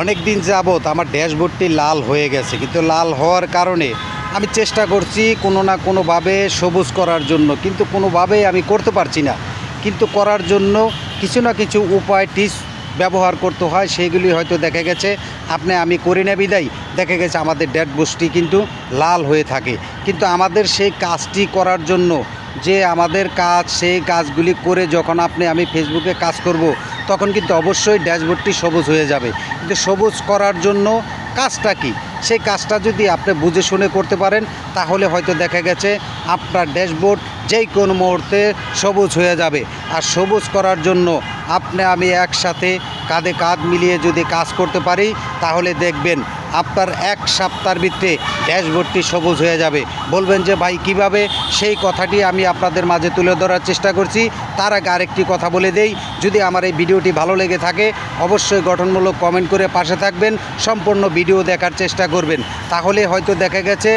অনেক দিন যাবৎ আমার ড্যাশবোর্ডটি লাল হয়ে গেছে, কিন্তু লাল হওয়ার কারণে আমি চেষ্টা করছি কোনো না কোনোভাবে সবুজ করার জন্য, কিন্তু কোনোভাবেই আমি করতে পারছি না। কিন্তু করার জন্য কিছু না কিছু উপায়, টিপস ব্যবহার করতে হয়, সেইগুলি হয়তো দেখা গেছে, আপনি আমি করি না বিদায়, দেখা গেছে আমাদের ড্যাড বুস্টটি কিন্তু লাল হয়ে থাকে। কিন্তু আমাদের সেই কাজটি করার জন্য যে আমাদের কাজ, সেই কাজগুলি করে যখন আপনি আমি ফেসবুকে কাজ করব তখন কিন্তু অবশ্যই ড্যাশবোর্ডটি সবুজ হয়ে যাবে। কিন্তু সবুজ করার জন্য কাজটা কি? সেই কাজটা যদি আপনি বুঝে শুনে করতে পারেন, তাহলে হয়তো দেখা গেছে আপনার ড্যাশবোর্ড যেই কোনো মুহূর্তে সবুজ হয়ে যাবে। আর সবুজ করার জন্য আপনি আমি একসাথে কাঁধে কাঁধ মিলিয়ে যদি কাজ করতে পারি, তাহলে দেখবেন আপনার এক সপ্তাহের ভিতরে ড্যাশবোর্ডটি সবুজ হয়ে যাবে। বলবেন যে, ভাই, কীভাবে? সেই কথাটি আমি আপনাদের মাঝে তুলে ধরার চেষ্টা করছি। তার আগে আরেকটি কথা বলে দেই, যদি আমার এই ভিডিওটি ভালো লেগে থাকে, অবশ্যই গঠনমূলক কমেন্ট করে পাশে থাকবেন, সম্পূর্ণ ভিডিও দেখার চেষ্টা করবেন। তাহলে হয়তো দেখা গেছে,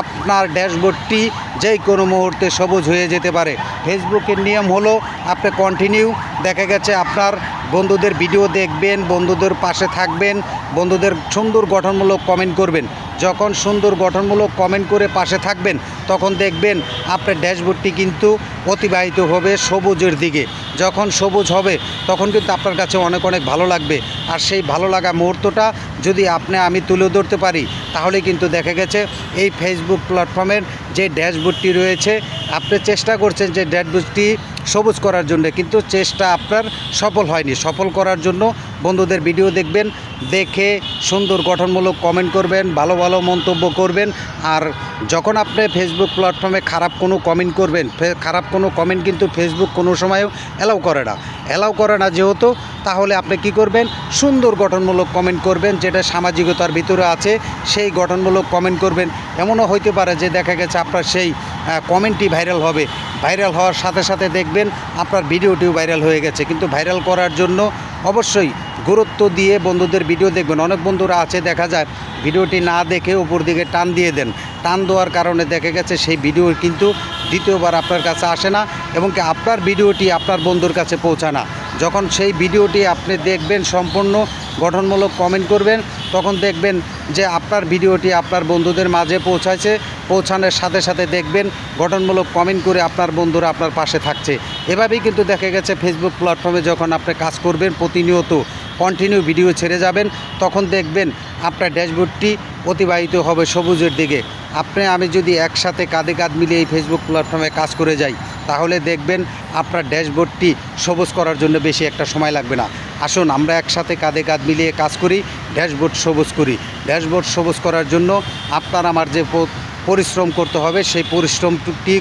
আপনার ড্যাশবোর্ডটি যেই কোনো মুহূর্তে সবুজ হয়ে যেতে পারে। ফেসবুকের নিয়ম হলো, আপনি কন্টিনিউ দেখা গেছে আপনার বন্ধুদের ভিডিও দেখবেন, বন্ধুদের পাশে থাকবেন, বন্ধুদের সুন্দর গঠনমূলক কমেন্ট করবেন। যখন সুন্দর গঠনমূলক কমেন্ট করে পাশে থাকবেন, তখন দেখবেন আপনার ড্যাশবোর্ডটি কিন্তু অতিবাহিত হবে সবুজের দিকে। যখন সবুজ হবে, তখন কিন্তু আপনার কাছে অনেক অনেক ভালো লাগবে। আর সেই ভালো লাগা মুহূর্তটা যদি আপনি আমি তুলে ধরতে পারি, তাহলে কিন্তু দেখা গেছে এই ফেসবুক প্ল্যাটফর্মের যে ড্যাশবোর্ডটি রয়েছে, আপনি চেষ্টা করছেন যে ড্যাশবোর্ডটি সবুজ করার জন্য, কিন্তু চেষ্টা আপনার সফল হয়নি। সফল করার জন্য বন্ধুদের ভিডিও দেখবেন দেখে সুন্দর গঠনমূলক কমেন্ট করবেন, ভালো ভালো মন্তব্য করবেন, আর যখন আপনি ফেসবুক প্ল্যাটফর্মে খারাপ কোনো কমেন্ট করবেন খারাপ কোনো কমেন্ট কিন্তু ফেসবুক কোনো সময়ও অ্যালাউ করে না। অ্যালাউ করে না যেহেতু, তাহলে আপনি কি করবেন? সুন্দর গঠনমূলক কমেন্ট করবেন, যেটা সামাজিকতার ভিতরে আছে, সেই গঠনমূলক কমেন্ট করবেন। এমনও হইতে পারে যে দেখা গেছে আপনার সেই কমেন্টটি ভাইরাল হবে। ভাইরাল হওয়ার সাথে সাথে দেখবেন আপনার ভিডিওটিও ভাইরাল হয়ে গেছে। কিন্তু ভাইরাল করার জন্য অবশ্যই গুরুত্ব দিয়ে বন্ধুদের ভিডিও দেখবেন। অনেক বন্ধুরা আছে, দেখা যায় ভিডিওটি না দেখে উপর দিকে টান দিয়ে দেন। টান দেওয়ার কারণে দেখে গেছে সেই ভিডিও কিন্তু দ্বিতীয়বার আপনার কাছে আসে না এবং কি আপনার ভিডিওটি আপনার বন্ধুর কাছে পৌঁছায় না। যখন সেই ভিডিওটি আপনি দেখবেন সম্পূর্ণ গঠনমূলক কমেন্ট করবেন, তখন দেখবেন যে আপনার ভিডিওটি আপনার বন্ধুদের মাঝে পৌঁছাচ্ছে পৌঁছানোর সাথে সাথে দেখবেন গঠনমূলক কমেন্ট করে আপনার বন্ধুরা আপনার পাশে থাকছে। এভাবেই কিন্তু দেখা গেছে ফেসবুক প্ল্যাটফর্মে যখন আপনি কাজ করবেন প্রতিনিয়ত কন্টিনিউ ভিডিও ছেড়ে যাবেন, তখন দেখবেন আপনার ড্যাশবোর্ডটি অতিবাহিত হবে সবুজের দিকে। আপনি, আমি যদি একসাথে কাঁধে কাঁধ মিলিয়ে এই ফেসবুক প্ল্যাটফর্মে কাজ করে যাই, তাহলে দেখবেন আপনার ড্যাশবোর্ডটি সবুজ করার জন্য বেশি একটা সময় লাগবে না। আসুন, আমরা একসাথে কাঁধে কাঁধ মিলিয়ে কাজ করি, ড্যাশবোর্ড সবুজ করি। ড্যাশবোর্ড সবুজ করার জন্য আপনার আমার যে পরিশ্রম করতে হবে, সেই পরিশ্রমটি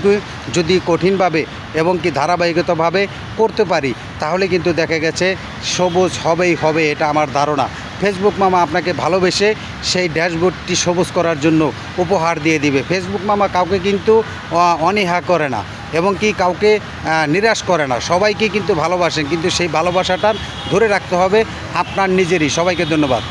যদি কঠিনভাবে এবং কি ধারাবাহিকতাভাবে করতে পারি, তাহলে কিন্তু দেখা গেছে সবুজ হবেই হবে, এটা আমার ধারণা। ফেসবুক মামা আপনাকে ভালোবেসে সেই ড্যাশবোর্ডটি সবুজ করার জন্য উপহার দিয়ে দিবে। ফেসবুক মামা কাউকে কিন্তু অনীহা করে না। এবং কি কাউকে নিরাশ করে না। সবাইকে কিন্তু ভালোবাসেন, কিন্তু সেই ভালোবাসাটা ধরে রাখতে হবে আপনার নিজেরই। সবাইকে ধন্যবাদ।